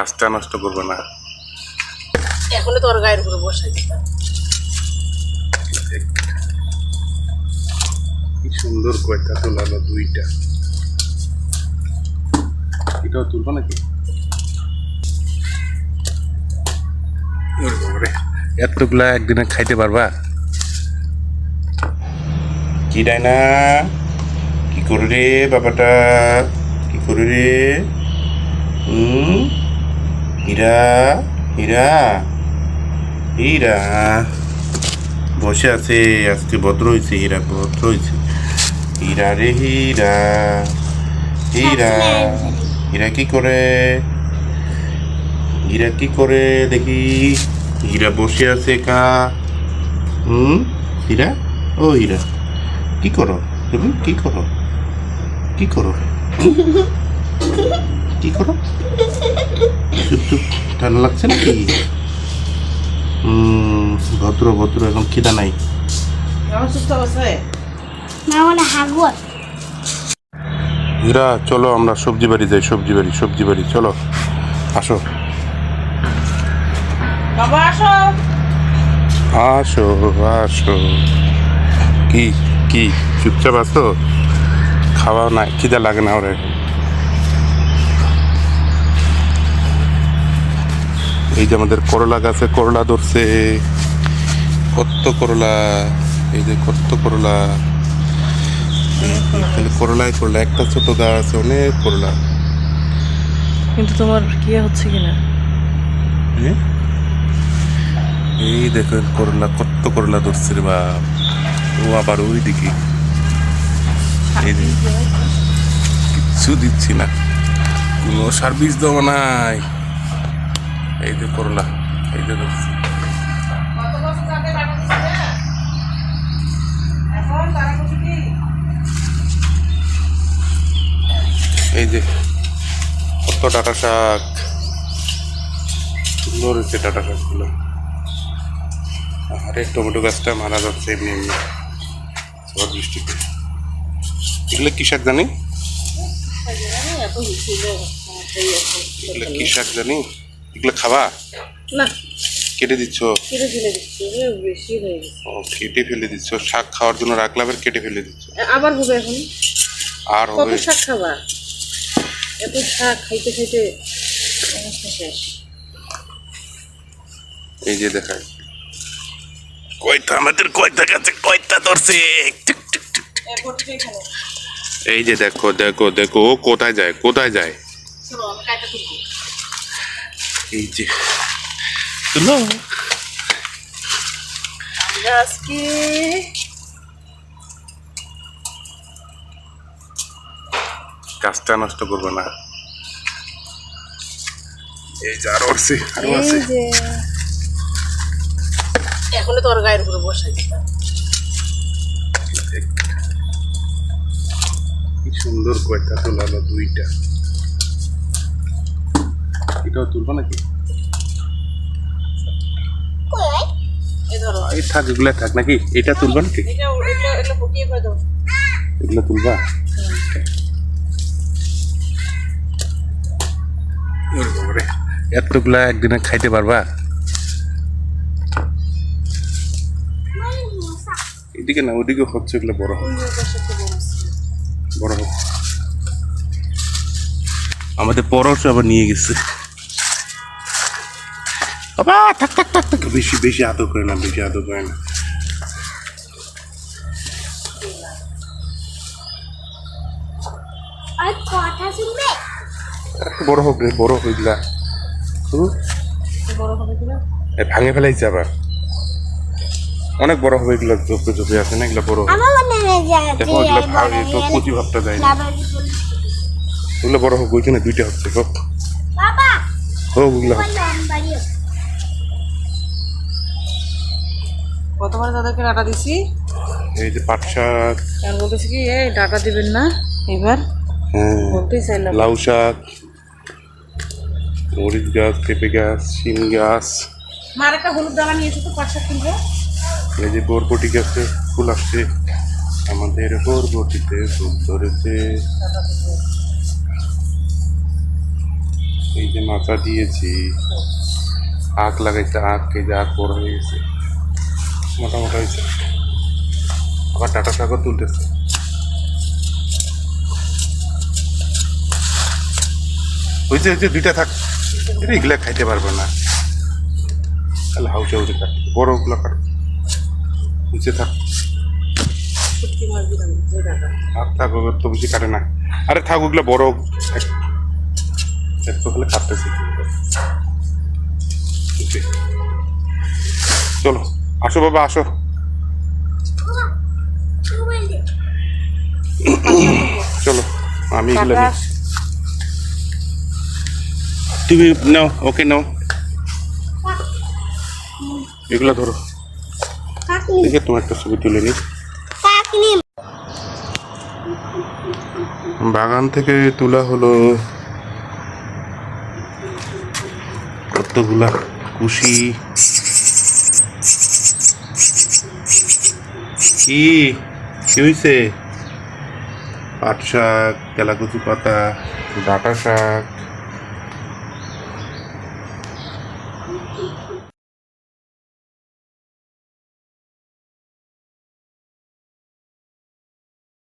কাজটা নষ্ট করবে না। তোর গায়ের উপরে দিতাম কি সুন্দর কয়টা তোলালো দুইটা। এটাও তুলবো নাকি? এতগুলা একদিনে খাইতে পারবা? কি ডাইনা? কি করে রে বাবাটা? কি করে রে? হুম? হীরা হীরা হীরা। বসে আছে, আজকে ভদ্র হয়েছে হীরা ভদ্র হয়েছে হীরা রে হীরা হীরা। হীরা কি করে? হীরা কি করে দেখি? হীরা বসে আছে কা হুম? হীরা? ও হীরা। কি করো? তুমি কি করো? কি করো? কি করো? চুপ চুপ ঠান্ডা লাগছে নাকি? ভদ্র ভদ্র এখন খিদা নাই। হীরা চলো আমরা সবজি বাড়ি যাই সবজি বাড়ি সবজি বাড়ি চলো। আসো। আসো। আসো আসো। কি কি চুপচাপ আসো খাওয়া নাই খিদা লাগে না ওরে। এই যে আমাদের করলা গাছে করলা ধরছে কত করলা এই যে কত করলা করলাই করলা একটা ছোট গাছ অনেক করলা। কিন্তু তোমার কি হচ্ছে কিনা? এই দেখেন করলা কত করলা ধরছে রে বাপ। ও আবার ওই দিকে কিচ্ছু দিচ্ছি না। কোনো সার্ভিস দেওয়া নাই। এই যে করলা এই যে ধরছে। এই যে কত ডাটা শাক? সুন্দর হয়েছে ডাটা শাকগুলো। আরে টমেটো গাছটা মারা যাচ্ছে এমনি এমনি। ঝড় বৃষ্টিতে। এগুলো কি শাক জানি? এগুলো কি শাক জানি? এগুলো খাবা? না। কেটে দিচ্ছ? কেটে ফেলে দিচ্ছি বেশি হয়ে গেছে। ও কেটে ফেলে দিচ্ছ। শাক খাওয়ার জন্য রাখলাম আর কেটে ফেলে দিচ্ছ। আবার হবে এখন? আর কত হবে? শাক খাবা? এত শাক খাইতে খাইতে শেষ। এই যে দেখায় কয়টা? আমাদের কয়টা গাছে কয়টা ধরছে? এই যে দেখো দেখো দেখো। ও কোথায় যায়? কোথায় যায় চলো আমি কাইটা তুলবো এই যে তুলো আজকে কাজটা নষ্ট করবে না এই যে আরও আছে আরও এই আছে যে তোর গায়ের উপরে দিতাম কি সুন্দর কয়টা তোলালো দুইটা এটাও তুলবো নাকি? এই থাক এগুলো থাক নাকি? এটা তুলবা নাকি? এগুলো তুলবা? এতগুলা একদিনে খাইতে পারবা? এদিকে না ওদিকে হচ্ছে এগুলো বড় হোক বড় হোক আমাদের পরশ আবার নিয়ে গেছে। বাবা থাক থাক থাক থাক। বেশি বেশি আদর করে না বেশি আদর করে না। বড় হোক রে বড় হইলা বড় ভাঙে ফেলাইছে আবার। অনেক বড় হবে এগুলো ঝোপে ঝোপে আছে না এগুলো বড় দেখো এগুলো ভাঙে তো কচি ভাবটা যায় না। এগুলো বড় হোক ওইখানে দুইটা হচ্ছে হোক বাবা! হোক ওগুলো কতবার তাদেরকে ডাটা দিছি। এই যে পাট শাক। এখন বলতেছি কি এই ডাটা দিবেন না এবার হ্যাঁ বলতেই চাইলাম। লাউ শাক মরিচ গাছ পেঁপে গাছ শিম গাছ। মার একটা হলুদ দানা নিয়েছো তো পাঁচশো কিনবো? এই যে বরবটি গাছে ফুল আসছে আমাদের বরবটিতে ফুল ধরেছে। এই যে মাথা দিয়েছি। আখ লাগাইছে আখ এই যে আখ বড় হয়ে গেছে। মোটা মোটা হয়েছে। আবার টাটা সাগর তুলতেছে। হয়েছে হয়েছে দুইটা থাক এগুলা খাইতে পারবে না। তাহলে হাউসে হাউসে কাট বড়গুলো কাট নিচে থাক। আর থাক, ওগুলো তো বেশি কাটে না। আরে থাক, ওগুলো বড়। এক এক তো কাটতেছে। চলো। আসো বাবা আসো। চলো আমি এগুলো তুমি নাও ওকে নাও। এগুলো ধরো। দেখে তোমার একটা ছবি তুলে নি বাগান থেকে তোলা হলো কতগুলা কুশি। কি? কি হয়েছে পাট শাক কেলাকুচি পাতা ডাটা শাক।